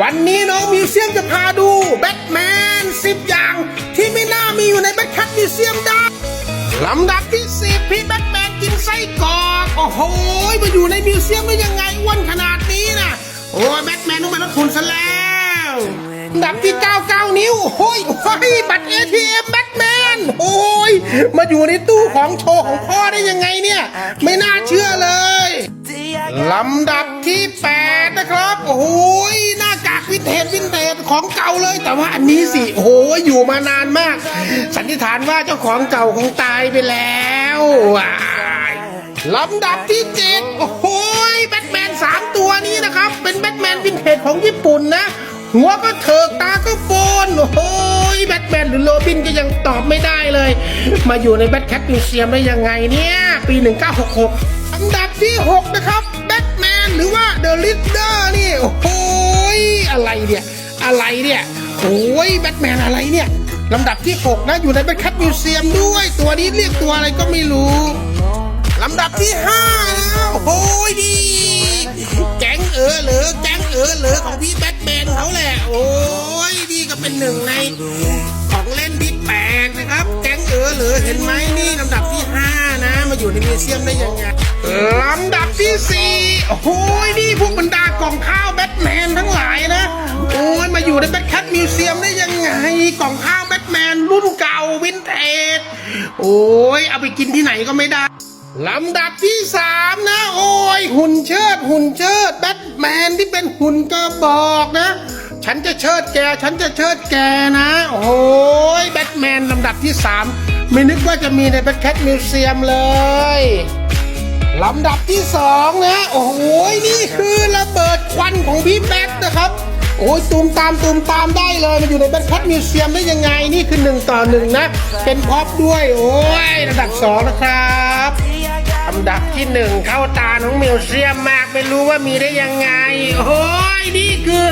วันนี้น้องมิวเซียมจะพาดูแบทแมน 10 อย่าง ที่ไม่น่ามีอยู่ในแบทแคทมิวเซียมได้ลำดับที่ 10 พี่แบทแมนกินไส้กรอกโอ้โหมาอยู่ในมิวเซียมได้ยังไงอ้วนขนาดนี้นะโอ้แบทแมนต้องมาลดทุนซะแล้วลำดับที่ 99 นิ้วโอ้ยโอ้ยบัตร ATM แบทแมนโอ้ยมาอยู่ในตู้ของโชว์ของพ่อได้ยังไงเนี่ย ไม่น่าเชื่อเลยลำดับที่ 8 ของเก่าเลย แต่ว่าอันนี้สิโอ้โหอยู่มานานมาก สันนิษฐานว่าเจ้าของเก่าคงตายไปแล้วลำดับที่7โอ้โหยแบทแมน3ตัวนี้นะครับ เป็นแบทแมนวินเทจของญี่ปุ่นนะ หัวก็เถิกตาก็โปนโอ้โหยแบทแมนหรือโรบินก็ยังตอบไม่ได้เลย มาอยู่ในแบทแคทมิวเซียมได้ยังไงเนี่ย ปี 1966อันดับที่ 6 นะครับแบทแมนหรือว่าเดอะลิดเดอร์นี่ โอ้โหยอะไรเนี่ย อะไรเนี่ยโอ้ยแบทแมนอะไรเนี่ยลำดับที่ 6 นะอยู่ในแบทแคทมิวเซียมด้วย ตัวนี้เรียกตัวอะไรก็ไม่รู้ลำดับที่ห้าแล้วโอ้ยดี แก๊งเออเหลือแก๊งเออเหลือของพี่แบทแมนเขาแหละ โอ้ยดีก็เป็นหนึ่งในของเล่นที่แปลกนะครับ แก๊งเออเหลือเห็นไหมนี่ลำดับที่ห้านะ มาอยู่ในมิวเซียมได้ยังไงลำดับที่สี่โอ้โหนี่พวกบรรดากล่องข้าว อยู่ในแบทแคทมิวเซียมได้ยังไง กล่องข้าวแบทแมนรุ่นเก่าวินเทจโอ้ยเอาไปกินที่ไหนก็ไม่ได้ลำดับที่สามนะ โอ้ย หุ่นเชิด หุ่นเชิดแบทแมนที่เป็นหุ่นกระบอกนะ ฉันจะเชิดแก ฉันจะเชิดแกนะ โอ้ยแบทแมนลำดับที่สามไม่นึกว่าจะมีในแบทแคทมิวเซียมเลยลำดับที่สองนะ โอ้โหนี่คือระเบิดควันของพี่แบทนะครับ โอ้ยตูมตามตูมตามได้เลย มันอยู่ในแบทแคทมิวเซียมได้ยังไงนี่คือหนึ่งต่อหนึ่งนะ เป็นพ็อปด้วย โอ้ยระดับสองนะครับลำดับที่หนึ่งเข้าตาน้องมิวเซียมมากไม่รู้ว่ามีได้ยังไง โอ้ยนี่คือ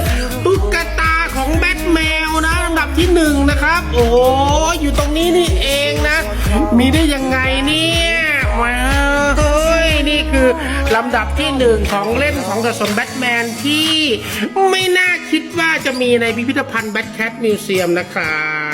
ตุ๊กตาของแบทแมวนะลำดับที่หนึ่งนะครับ โอ้โหอยู่ตรงนี้นี่เองนะ มีได้ยังไง ลำดับที่หนึ่งของเล่นของสะสมแบทแมนที่ไม่น่าคิดว่าจะมีในพิพิธภัณฑ์แบทแคทมิวเซียมนะครับ